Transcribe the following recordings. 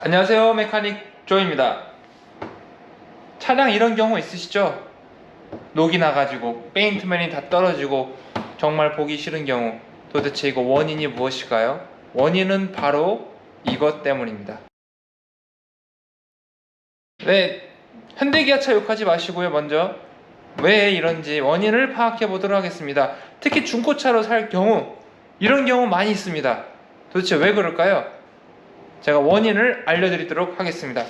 안녕하세요 메카닉 조입니다 차량 이런 경우 있으시죠? 녹이 나가지고 페인트맨이 다 떨어지고 정말 보기 싫은 경우 도대체 이거 원인이 무엇일까요? 원인은 바로 이것 때문입니다 네 현대기아차 욕하지 마시고요 먼저 왜 이런지 원인을 파악해 보도록 하겠습니다 특히 중고차로 살 경우 이런 경우 많이 있습니다 도대체 왜 그럴까요? 제가 원인을 알려드리도록 하겠습니다.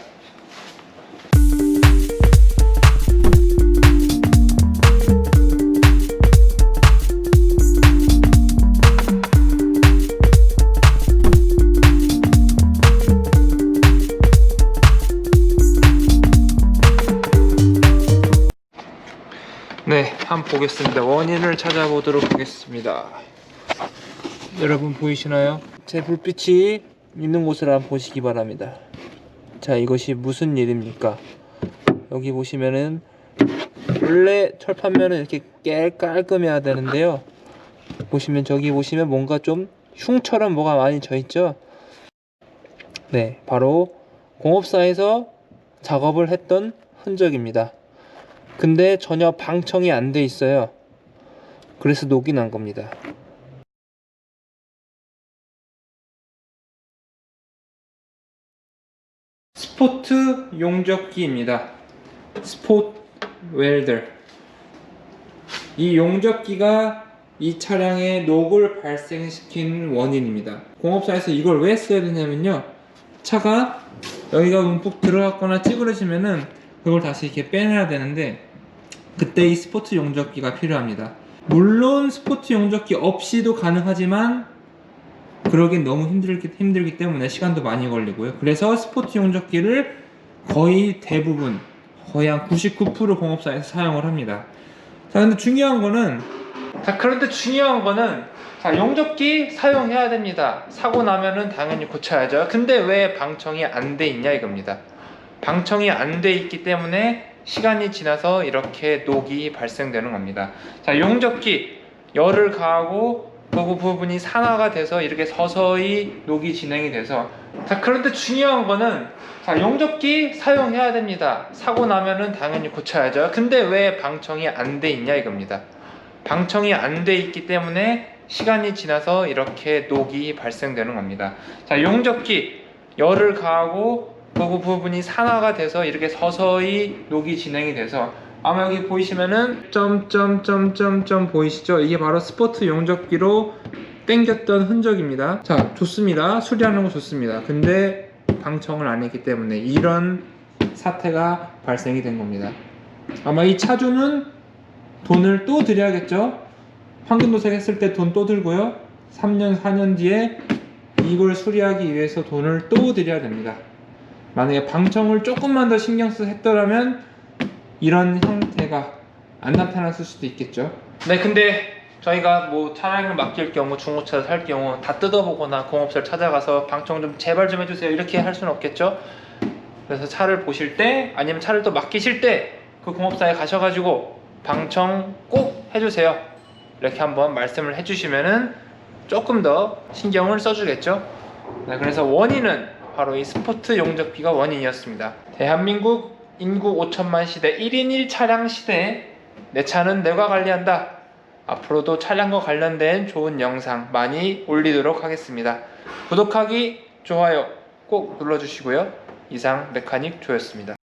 네, 한번 보겠습니다. 원인을 찾아보도록 하겠습니다. 여러분 보이시나요? 제 불빛이 있는 곳을 한번 보시기 바랍니다. 자, 이것이 무슨 일입니까? 여기 보시면은 원래 철판면은 이렇게 깨 깔끔해야 되는데요. 보시면 저기 보시면 뭔가 좀 흉처럼 뭐가 많이 져 있죠? 네, 바로 공업사에서 작업을 했던 흔적입니다. 근데 전혀 방청이 안 돼 있어요. 그래서 녹이 난 겁니다. 스포트 용접기입니다. 스포트 웰더. 이 용접기가 이 차량의 녹을 발생시킨 원인입니다. 공업사에서 이걸 왜 써야 되냐면요. 차가 여기가 움푹 들어갔거나 찌그러지면은 그걸 다시 이렇게 빼내야 되는데 그때 이 스포트 용접기가 필요합니다. 물론 스포트 용접기 없이도 가능하지만 그러긴 너무 힘들기, 힘들기 때문에 시간도 많이 걸리고요. 그래서 스포트 용접기를 거의 대부분, 거의 한 99% 공업사에서 사용을 합니다. 자, 근데 중요한 거는, 자, 그런데 중요한 거는, 자, 용접기 사용해야 됩니다. 사고 나면은 당연히 고쳐야죠. 근데 왜 방청이 안 돼 있냐 이겁니다. 방청이 안 돼 있기 때문에 시간이 지나서 이렇게 녹이 발생되는 겁니다. 자, 용접기 열을 가하고 그 부분이 산화가 돼서 이렇게 서서히 녹이 진행이 돼서 자 그런데 중요한 거는 자 용접기 사용해야 됩니다. 사고 나면은 당연히 고쳐야죠. 근데 왜 방청이 안 돼 있냐 이겁니다. 방청이 안 돼 있기 때문에 시간이 지나서 이렇게 녹이 발생되는 겁니다. 자 용접기 열을 가하고 그 부분이 산화가 돼서 이렇게 서서히 녹이 진행이 돼서 아마 여기 보이시면은 점점점점점 보이시죠? 이게 바로 스포트 용접기로 땡겼던 흔적입니다. 자, 좋습니다. 수리하는 거 좋습니다. 근데 방청을 안 했기 때문에 이런 사태가 발생이 된 겁니다. 아마 이 차주는 돈을 또 드려야겠죠? 황금도색 했을 때 돈 또 들고요. 3년, 4년 뒤에 이걸 수리하기 위해서 돈을 또 드려야 됩니다. 만약에 방청을 조금만 더 신경 써서 했더라면 이런 형태가 안 나타났을 수도 있겠죠. 네, 근데 저희가 뭐 차량을 맡길 경우 중고차를 살 경우 다 뜯어보거나 공업사를 찾아가서 방청 좀 제발 좀 해주세요 이렇게 할 수는 없겠죠. 그래서 차를 보실 때 아니면 차를 또 맡기실 때 그 공업사에 가셔가지고 방청 꼭 해주세요 이렇게 한번 말씀을 해주시면은 조금 더 신경을 써주겠죠. 네, 그래서 원인은 바로 이 스포트 용접기가 원인이었습니다. 대한민국 인구 5천만 시대 1인 1차량 시대에 내 차는 내가 관리한다. 앞으로도 차량과 관련된 좋은 영상 많이 올리도록 하겠습니다. 구독하기, 좋아요 꼭 눌러주시고요. 이상 메카닉 조였습니다.